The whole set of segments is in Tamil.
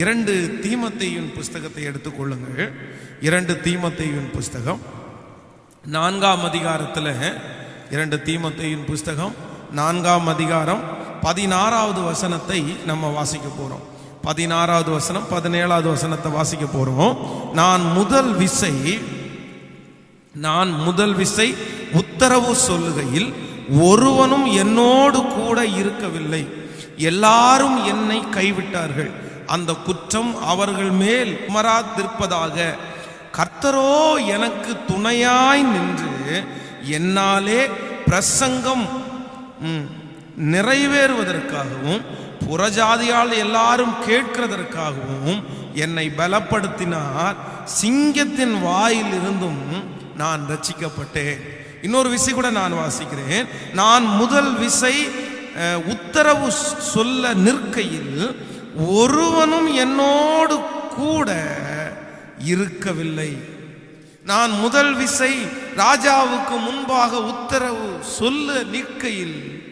இரண்டு தீமத்தையின் புஸ்தகத்தை எடுத்துக்கொள்ளுங்கள் இரண்டு தீமத்தையின் புஸ்தகம். நான்காம் அதிகாரத்தில் இரண்டு தீமத்தையின் புஸ்தகம். நான்காம் அதிகாரம் பதினாறாவது வசனத்தை நம்ம வாசிக்க போகிறோம் பதினாறாவது வசனம் பதினேழாவது வசனத்தை வாசிக்க போகிறோம் நான் முதல் விசை நான் முதல் விசை உத்தரவு சொல்லுகையில் ஒருவனும் என்னோடு கூட இருக்கவில்லை. எல்லாரும் என்னை கைவிட்டார்கள். அந்த குற்றம் அவர்கள் மேல் மராதிருப்பதாக கர்த்தரோ எனக்கு துணையாய் நின்று என்னாலே பிரசங்கம் ம், நிறைவேறுவதற்காகவும் புறஜாதியால் எல்லாரும் கேட்கிறதற்காகவும் என்னை பலப்படுத்தினார். சிங்கத்தின் வாயிலிருந்தும் நான் ரச்சிக்கப்பட்டேன் இன்னொரு விசை கூட நான் வாசிக்கிறேன். நான் முதல் விசை உத்தரவு சொல்ல நிற்கையில் ஒருவனும் என்னோடு கூட இருக்கவில்லை. நான் முதல் விசை ராஜாவுக்கு முன்பாக உத்தரவு சொல்ல நிற்கையில்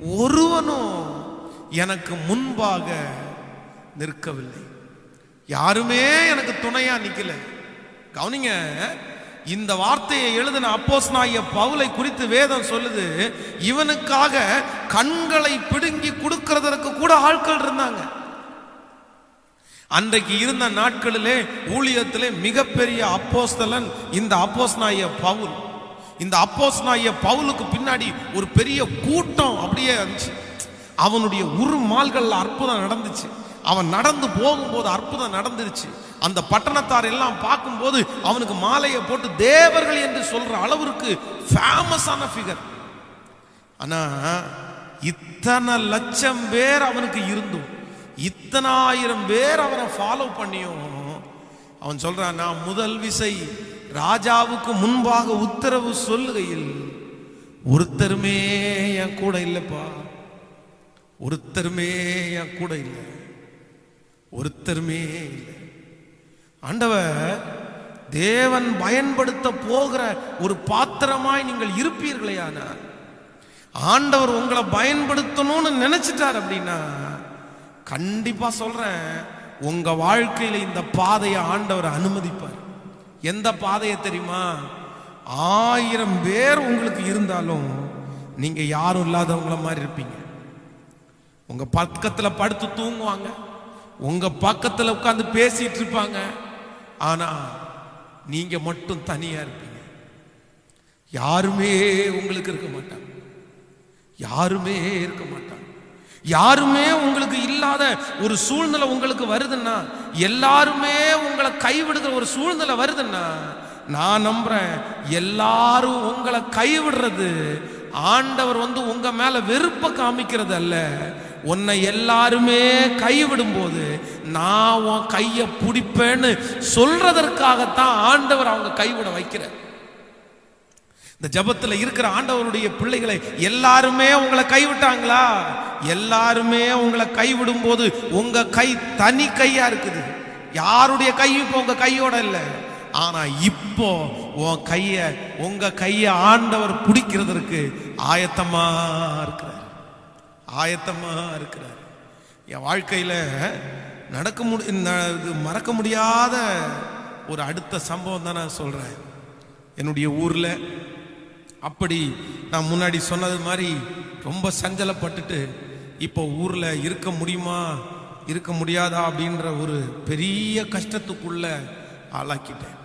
ஒருவனும் எனக்கு முன்பாக நிற்கவில்லை. யாருமே எனக்கு துணையா நிக்கல. கவனிங்க இந்த வார்த்தையை எழுதின அப்போஸ் பவுலை குறித்து வேதம் சொல்லுது இவனுக்காக கண்களை பிடுங்கி கொடுக்கறதற்கு கூட ஆட்கள் இருந்தாங்க. அன்றைக்கு இருந்த நாட்களிலே ஊழியத்திலே மிகப்பெரிய அப்போஸ்தலன் இந்த அப்போஸ்னாய பவுல். இந்த அப்போஸ்னாய பவுலுக்கு பின்னாடி ஒரு பெரிய கூட்டம் அப்படியே இருந்துச்சு. அவனுடைய உருமால்கள்ல அற்புதம் நடந்துச்சு. அவன் நடந்து போகும்போது அற்புதம் நடந்துருச்சு. அந்த பட்டணத்தார் எல்லாம் பார்க்கும்போது அவனுக்கு மாலையை போட்டு தேவர்கள் என்று சொல்ற அளவிற்கு ஃபேமஸான ஃபிகர் ஆனா இத்தனை லட்சம் பேர் அவனுக்கு இருந்தும். இத்தனாயிரம் பேர் அவனை ஃபாலோ பண்ணியும். அவன் சொல்றான் நான் முதல் விசை ராஜாவுக்கு முன்பாக உத்தரவு சொல்லுகையில் ஒருத்தருமே என் கூட இல்லைப்பா. ஒருத்தருமே என் கூட இல்லை. ஒருத்தருமே இல்லை. ஆண்டவர் தேவன் பயன்படுத்த போகிற ஒரு பாத்திரமாய் நீங்கள் இருப்பீர்களேயானால் ஆண்டவர் உங்களை பயன்படுத்தணும்னு நினைச்சிட்டார் அப்படின்னா கண்டிப்பா சொல்றேன். உங்க வாழ்க்கையில இந்த பாதையை ஆண்டவர் அனுமதிப்பார். எந்த பாதையை தெரியுமா? ஆயிரம் பேர் உங்களுக்கு இருந்தாலும் நீங்க யாரும் இல்லாதவங்கள மாதிரி இருப்பீங்க. உங்க பக்கத்துல படுத்து தூங்குவாங்க. உங்க பக்கத்துல உட்காந்து பேசிட்டு இருப்பாங்க. ஆனா நீங்க மட்டும் தனியா இருப்பீங்க. யாருமே உங்களுக்கு இருக்க மாட்டாங்க. யாருமே இருக்க மாட்டாங்க. யாருமே உங்களுக்கு இல்லாத ஒரு சூழ்நிலை உங்களுக்கு வருதுன்னா எல்லாருமே உங்களை கைவிடுகிற ஒரு சூழ்நிலை வருதுன்னா நான் நம்புறேன் எல்லாரும் உங்களை கைவிடுறது ஆண்டவர் வந்து உங்க மேல வெறுப்ப காமிக்கிறது அல்ல. உன்னை எல்லாருமே கைவிடும் போது நான் உன் கையை பிடிப்பேன்னு சொல்றதற்காகத்தான் ஆண்டவர் அவங்க கைவிட வைக்கிறேன் இந்த ஜபத்தில் இருக்கிற ஆண்டவருடைய பிள்ளைகளை எல்லாருமே உங்களை கைவிட்டாங்களா? எல்லாருமே உங்களை கைவிடும் போது உங்க கை தனி கையா இருக்குது. யாருடைய கையும் இப்போ உங்க கையோட இல்லை. ஆனா இப்போ உன் கைய உங்க கைய ஆண்டவர் பிடிக்கிறதற்கு ஆயத்தமா இருக்கிறார். ஆயத்தமா இருக்கிறார். என் வாழ்க்கையில நடக்க முடி இது மறக்க முடியாத ஒரு அடுத்த சம்பவம் தான் நான் சொல்றேன். என்னுடைய ஊர்ல அப்படி நான் முன்னாடி சொன்னது மாதிரி ரொம்ப சஞ்சலப்பட்டுட்டு இப்போ ஊரில் இருக்க முடியுமா இருக்க முடியாதா அப்படின்ற ஒரு பெரிய கஷ்டத்துக்குள்ள ஆளாக்கிட்டேன்.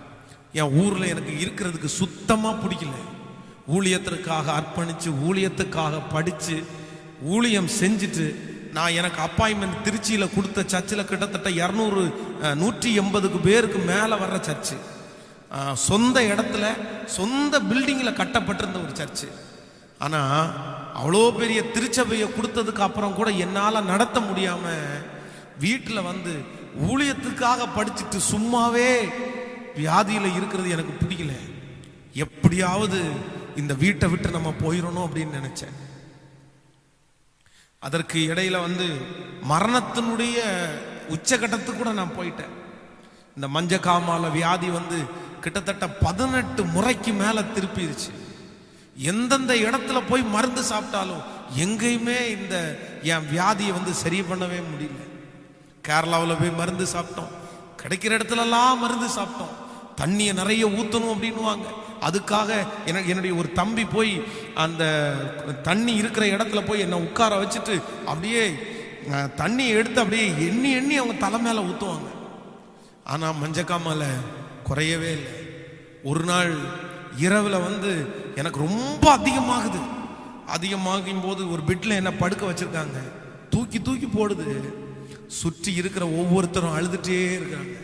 என் ஊரில் எனக்கு இருக்கிறதுக்கு சுத்தமாக பிடிக்கல. ஊழியத்திற்காக அர்ப்பணித்து ஊழியத்துக்காக படித்து ஊழியம் செஞ்சுட்டு நான் எனக்கு அப்பாயின்மெண்ட் திருச்சியில் கொடுத்த சர்ச்சில் கிட்டத்தட்ட இரநூறு நூற்றி எண்பதுக்கு பேருக்கு மேலே வர்ற சர்ச்சு. சொந்த இடத்துல சொந்த பில்டிங்கில் கட்டப்பட்டிருந்த ஒரு சர்ச்சு ஆனால் அவ்வளோ பெரிய திருச்சபையை கொடுத்ததுக்கு அப்புறம் கூட என்னால் நடத்த முடியாமல் வீட்டில் வந்து ஊழியத்துக்காக படிச்சுட்டு சும்மாவே வியாதியில் இருக்கிறது எனக்கு பிடிக்கல. எப்படியாவது இந்த வீட்டை விட்டு நம்ம போயிடணும் அப்படின்னு நினச்சேன். அதற்கு இடையில வந்து மரணத்தினுடைய உச்சகட்டத்துக்கு கூட நான் போயிட்டேன். இந்த மஞ்ச காமால வியாதி வந்து கிட்டத்தட்ட பதினெட்டு முறைக்கு மேலே திருப்பிடுச்சு எந்தெந்த இடத்துல போய் மருந்து சாப்பிட்டாலும் எங்கேயுமே இந்த என் வியாதியை வந்து சரி பண்ணவே முடியல. கேரளாவில் போய் மருந்து சாப்பிட்டோம். கிடைக்கிற இடத்துலலாம் மருந்து சாப்பிட்டோம். தண்ணியை நிறைய ஊற்றணும் அப்படின்னுவாங்க. அதுக்காக என- என்னுடைய ஒரு தம்பி போய் அந்த தண்ணி இருக்கிற இடத்துல போய் என்னை உட்கார வச்சுட்டு அப்படியே தண்ணியை எடுத்து அப்படியே எண்ணி எண்ணி அவங்க தலை மேலே ஊற்றுவாங்க ஆனால் மஞ்சக்காமலை குறையவே இல்லை. ஒரு நாள் இரவில் வந்து எனக்கு ரொம்ப அதிகமாகுது. அதிகமாகும் போது ஒரு பெட்டில் என்ன படுக்க வச்சுருக்காங்க. தூக்கி தூக்கி போடுது. சுற்றி இருக்கிற ஒவ்வொருத்தரும் அழுதுகிட்டே இருக்காங்க.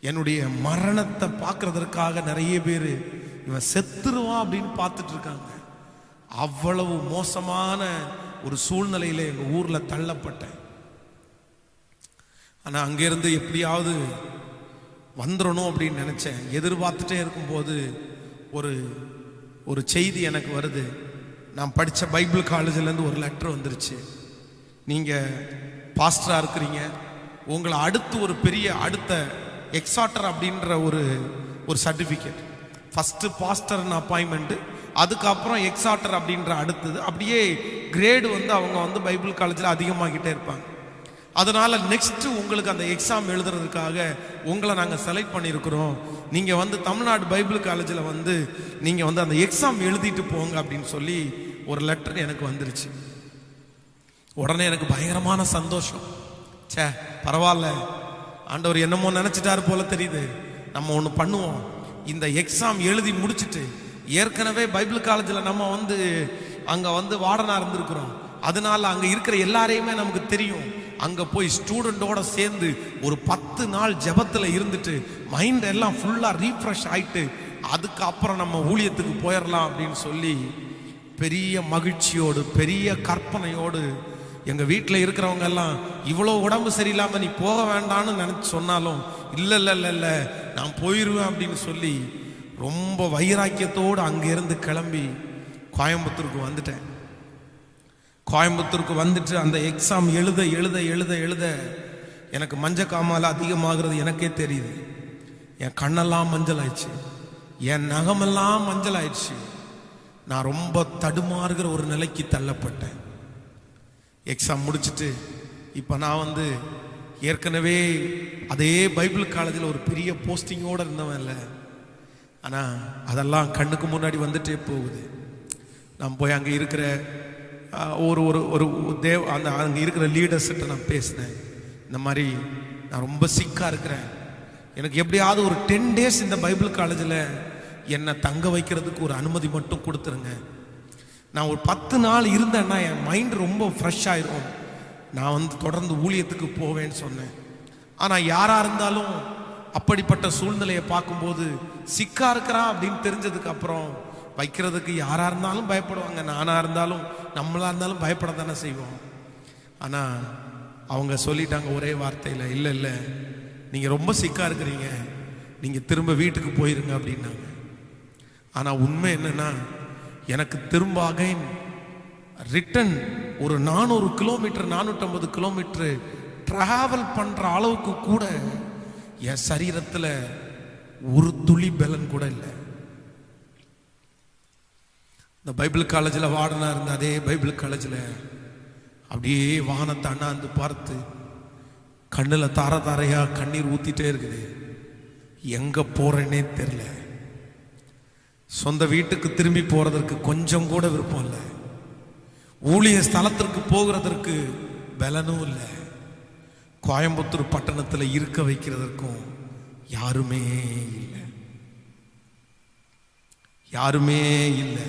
என்னுடைய மரணத்தை பார்க்கறதற்காக நிறைய பேர் இவன் செத்துருவான் அப்படின்னு பார்த்துட்டு இருக்காங்க. அவ்வளவு மோசமான ஒரு சூழ்நிலையில் எங்கள் ஊரில் தள்ளப்பட்டேன். ஆனால் அங்கேருந்து எப்படியாவது வந்துடணும் அப்படின்னு நினச்சேன். எதிர்பார்த்துட்டே இருக்கும்போது ஒரு ஒரு செய்தி எனக்கு வருது. நான் படித்த பைபிள் காலேஜிலேருந்து ஒரு லெட்டர் வந்துருச்சு. நீங்கள் பாஸ்டராக இருக்கிறீங்க. உங்களை அடுத்து ஒரு பெரிய அடுத்த எக்ஸாட்டர் அப்படின்ற ஒரு ஒரு சர்டிஃபிகேட். ஃபஸ்ட்டு பாஸ்டர்னு அப்பாயின்மெண்ட்டு அதுக்கப்புறம் எக்ஸாட்டர் அப்படின்ற அடுத்தது. அப்படியே கிரேடு வந்து அவங்க வந்து பைபிள் காலேஜில் அதிகமாகிட்டே இருப்பாங்க. அதனால நெக்ஸ்ட் உங்களுக்கு அந்த எக்ஸாம் எழுதுறதுக்காக உங்களை நாங்கள் செலக்ட் பண்ணியிருக்கிறோம். நீங்கள் வந்து தமிழ்நாடு பைபிள் காலேஜில் வந்து நீங்கள் வந்து அந்த எக்ஸாம் எழுதிட்டு போங்க அப்படின்னு சொல்லி ஒரு லெட்டர் எனக்கு வந்துருச்சு. உடனே எனக்கு பயங்கரமான சந்தோஷம். ச்சே பரவாயில்ல. ஆண்டவர் என்னமோ நினச்சிட்டாரு போல தெரியுது. நம்ம ஒன்று பண்ணுவோம். இந்த எக்ஸாம் எழுதி முடிச்சுட்டு ஏற்கனவே பைபிள் காலேஜில் நம்ம வந்து அங்கே வந்து வார்டனாக இருந்திருக்கிறோம். அதனால அங்கே இருக்கிற எல்லாரையுமே நமக்கு தெரியும். அங்கே போய் ஸ்டூடெண்டோட சேர்ந்து ஒரு பத்து நாள் ஜெபத்தில் இருந்துட்டு மைண்ட் எல்லாம் ஃபுல்லாக ரீஃப்ரெஷ் ஆயிட்டு அதுக்கப்புறம் நம்ம ஊழியத்துக்கு போயிடலாம் அப்படின்னு சொல்லி பெரிய மகிழ்ச்சியோடு பெரிய கற்பனையோடு எங்க வீட்டில் இருக்கிறவங்க எல்லாம் இவ்வளோ உடம்பு சரியில்லாம நீ போக வேண்டான்னு நினைச்சு சொன்னாலும் இல்லை இல்லை இல்லை இல்லை நான் போயிடுவேன் அப்படின்னு சொல்லி ரொம்ப வைராக்கியத்தோடு அங்கிருந்து கிளம்பி கோயம்புத்தூருக்கு வந்துட்டேன். கோயம்புத்தூருக்கு வந்துட்டு அந்த எக்ஸாம் எழுத எழுத எழுத எழுத எனக்கு மஞ்சள் காமால அதிகமாகிறது எனக்கே தெரியுது. என் கண்ணெல்லாம் மஞ்சள் ஆயிடுச்சு என் நகமெல்லாம் மஞ்சள் ஆயிடுச்சு நான் ரொம்ப தடுமாறுகிற ஒரு நிலைக்கு தள்ளப்பட்டேன். எக்ஸாம் முடிச்சிட்டு இப்போ நான் வந்து ஏற்கனவே அதே பைபிள் காலேஜில் ஒரு பெரிய போஸ்டிங்கோடு இருந்தவன் இல்லை. ஆனால் அதெல்லாம் கண்ணுக்கு முன்னாடி வந்துட்டே போகுது. நான் போய் அங்கே இருக்கிற ஒரு ஒரு ஒரு தேவ அந்த அங்கே இருக்கிற லீடர்ஸ்கிட்ட நான் பேசினேன். இந்த மாதிரி நான் ரொம்ப சிக்காக இருக்கிறேன். எனக்கு எப்படியாவது ஒரு டென் டேஸ் இந்த பைபிள் காலேஜில் என்னை தங்க வைக்கிறதுக்கு ஒரு அனுமதி மட்டும் கொடுத்துருங்க. நான் ஒரு பத்து நாள் இருந்தேன்னா என் மைண்ட் ரொம்ப ஃப்ரெஷ் ஆயிரும். நான் வந்து தொடர்ந்து ஊழியத்துக்கு போவேன்னு சொன்னேன். ஆனால் யாராக இருந்தாலும் அப்படிப்பட்ட சூழ்நிலையை பார்க்கும்போது சிக்காக இருக்கிறான் அப்படின்னு தெரிஞ்சதுக்கு அப்புறம் வைக்கிறதுக்கு யாராக இருந்தாலும் பயப்படுவாங்க நானாக இருந்தாலும் நம்மளாக இருந்தாலும் பயப்பட தானே செய்வோம். ஆனால் அவங்க சொல்லிட்டாங்க ஒரே வார்த்தையில் இல்லை இல்லை நீங்கள் ரொம்ப சிக்காக இருக்கிறீங்க நீங்கள் திரும்ப வீட்டுக்கு போயிருங்க அப்படின்னாங்க. ஆனால் உண்மை என்னென்னா எனக்கு திரும்ப அகைன் ரிட்டன் ஒரு நானூறு கிலோமீட்டர் நானூற்றம்பது கிலோமீட்ரு ட்ராவல் பண்ணுற அளவுக்கு கூட என் சரீரத்தில் ஒரு துளி பலன் கூட இல்லை. இந்த பைபிள் காலேஜில் வார்டனாக இருந்த அதே பைபிள் காலேஜில் அப்படியே வானத்தை அண்ணாந்து பார்த்து கண்ணில் தார தாரையாக கண்ணீர் ஊற்றிட்டே இருக்குது. எங்கே போகிறேன்னே தெரில சொந்த வீட்டுக்கு திரும்பி போகிறதற்கு கொஞ்சம் கூட விருப்பம் இல்லை. ஊழிய ஸ்தலத்திற்கு போகிறதற்கு பலனும் இல்லை. கோயம்புத்தூர் பட்டணத்தில் இருக்க வைக்கிறதற்கும் யாருமே இல்லை. யாருமே இல்லை.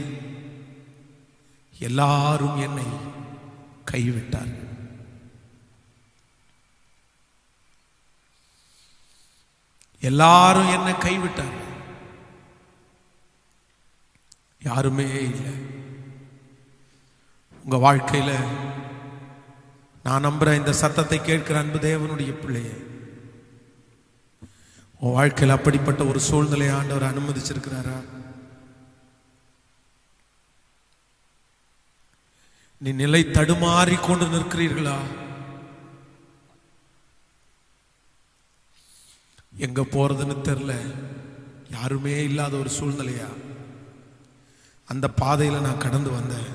எல்லாரும் என்னை கைவிட்டார்கள் எல்லாரும் என்னை கைவிட்டார்கள் யாருமே இல்லை. உங்க வாழ்க்கையில நான் நம்புறேன் இந்த சத்தத்தை கேட்கிற அன்பு தேவனுடைய பிள்ளையே. உன் வாழ்க்கையில் அப்படிப்பட்ட ஒரு சூழ்நிலை ஆண்டவர் அனுமதிச்சிருக்கிறாரா? நீ நிலை தடுமாறி கொண்டு நிற்கிறீர்களா? எங்க போறதுன்னு தெரியல. யாருமே இல்லாத ஒரு சூழ்நிலையா? அந்த பாதையில நான் கடந்து வந்தேன்.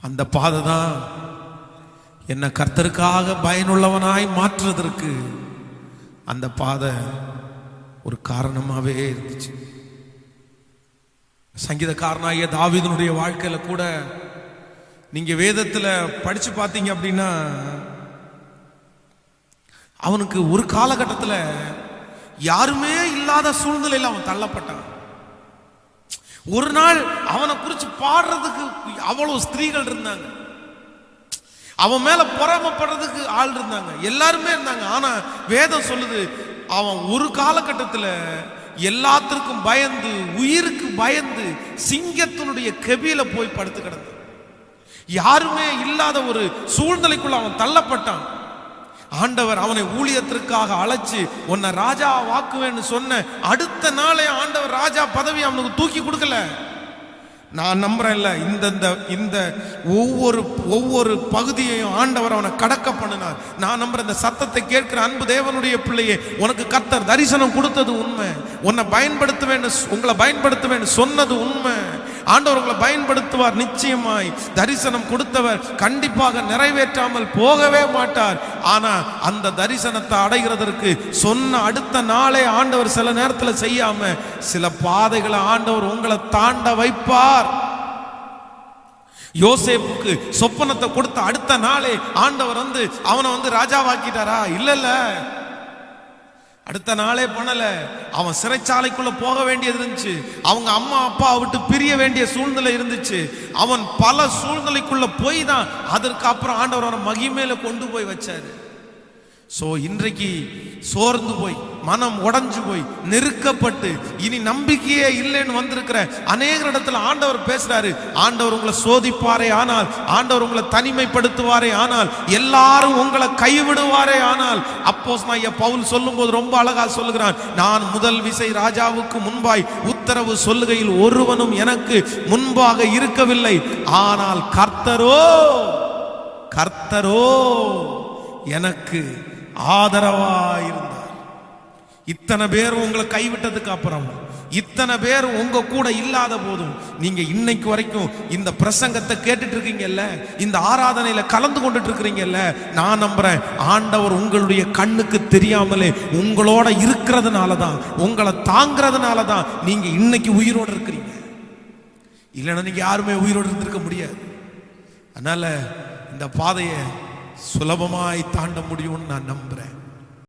அந்த பாதை தான் என்னை கர்த்தருக்காக பயனுள்ளவனாய் மாற்றுவதற்கு அந்த பாதை ஒரு காரணமாகவே இருந்துச்சு. சங்கீதக்காரனாகிய தாவிதனுடைய வாழ்க்கையில கூட நீங்க வேதத்துல படிச்சு பார்த்தீங்க அப்படின்னா அவனுக்கு ஒரு காலகட்டத்தில் யாருமே இல்லாத சூழ்நிலையில் அவன் தள்ளப்பட்டான். ஒரு நாள் அவனை குறிச்சு பாடுறதுக்கு அவ்வளவு ஸ்திரீகள் இருந்தாங்க. அவன் மேல பொறாமப்படுறதுக்கு ஆள் இருந்தாங்க. எல்லாருமே இருந்தாங்க. ஆனா வேதம் சொல்லுது அவன் ஒரு காலகட்டத்தில் எல்லாத்திற்கும் பயந்து உயிருக்கு பயந்து சிங்கத்தினுடைய கெபியில போய் படுத்து கிடந்து யாருமே இல்லாத ஒரு சூழ்நிலைக்குள்ள அவன் தள்ளப்பட்டான். ஆண்டவர் அவனை ஊழியத்திற்காக அழைச்சு உன்னை ராஜா வாக்குவேன்னு சொன்ன அடுத்த நாளே ஆண்டவர் ராஜா பதவி அவனுக்கு தூக்கி கொடுக்கல. நான் நம்புறேன் இல்ல இந்த இந்த ஒவ்வொரு ஒவ்வொரு பகுதியையும் ஆண்டவர் அவனை கடக்க பண்ணினார். நான் நம்புற இந்த சத்தத்தை கேட்கிற அன்பு தேவனுடைய பிள்ளையே உனக்கு கத்தர் தரிசனம் கொடுத்தது உண்மை. உன்னை பயன்படுத்துவேன்னு உங்களை பயன்படுத்துவேன்னு சொன்னது உண்மை. ஆண்டவர் உங்களை பயன்படுத்துவார் நிச்சயமாய். தரிசனம் கொடுத்தவர் கண்டிப்பாக நிறைவேற்றாமல் போகவே மாட்டார். ஆனா அந்த தரிசனத்தை அடைகிறதற்கு சொன்ன அடுத்த நாளே ஆண்டவர் சில நேரத்தில் செய்யாம சில பாதைகளை ஆண்டவர் உங்களை தாண்ட வைப்பார். யோசேப்புக்கு சொப்பனத்தை கொடுத்த அடுத்த நாளே ஆண்டவர் வந்து அவனை வந்து ராஜாவாக்கிட்டாரா? இல்ல இல்லை அடுத்த நாளே பண்ணல. அவன் சிறைச்சாலைக்குள்ள போக வேண்டியது இருந்துச்சு. அவங்க அம்மா அப்பா விட்டு பிரிய வேண்டிய சூழ்நிலை இருந்துச்சு. அவன் பல சூழ்நிலைக்குள்ள போய் தான் அதற்கு அப்புறம் ஆண்டவர் அவனை மகிமேல கொண்டு போய் வச்சாரு. சோ இன்றைக்கு சோர்ந்து போய் மனம் உடஞ்சு போய் நெருக்கப்பட்டு இனி நம்பிக்கையே இல்லைன்னு வந்திருக்கிற அநேக இடத்துல ஆண்டவர் பேசுறாரு. ஆண்டவர் உங்களை சோதிப்பாரே ஆனால் ஆண்டவர் உங்களை தனிமைப்படுத்துவாரே ஆனால் எல்லாரும் உங்களை கைவிடுவாரே ஆனால் அப்போஸ் நான் பவுல் சொல்லும்போது ரொம்ப அழகா சொல்லுகிறான். நான் முதல் விசை ராஜாவுக்கு முன்பாய் உத்தரவு சொல்லுகையில் ஒருவனும் எனக்கு முன்பாக இருக்கவில்லை. ஆனால் கர்த்தரோ கர்த்தரோ எனக்கு ஆதரவாயிருந்தார். இத்தனை பேர் உங்களை கைவிட்டதுக்கு அப்புறம் இத்தனை பேர் உங்க கூட இல்லாத போதும் நீங்க இன்னைக்கு வரைக்கும் இந்த பிரசங்கத்தை கேட்டுட்டு இருக்கீங்கல்ல இந்த ஆராதனையில கலந்து கொண்டுட்டு இருக்கிறீங்கல்ல நான் நம்புறேன் ஆண்டவர் உங்களுடைய கண்ணுக்கு தெரியாமலே உங்களோட இருக்கிறதுனால தான் உங்களை தாங்கிறதுனால தான் நீங்க இன்னைக்கு உயிரோடு இருக்கிறீங்க. இல்லைன்னா நீங்க யாருமே உயிரோடு இருந்திருக்க முடியாது. அதனால இந்த பாதையை சுலபமாய் தாண்ட முடியும்னு நான் நம்புறேன்.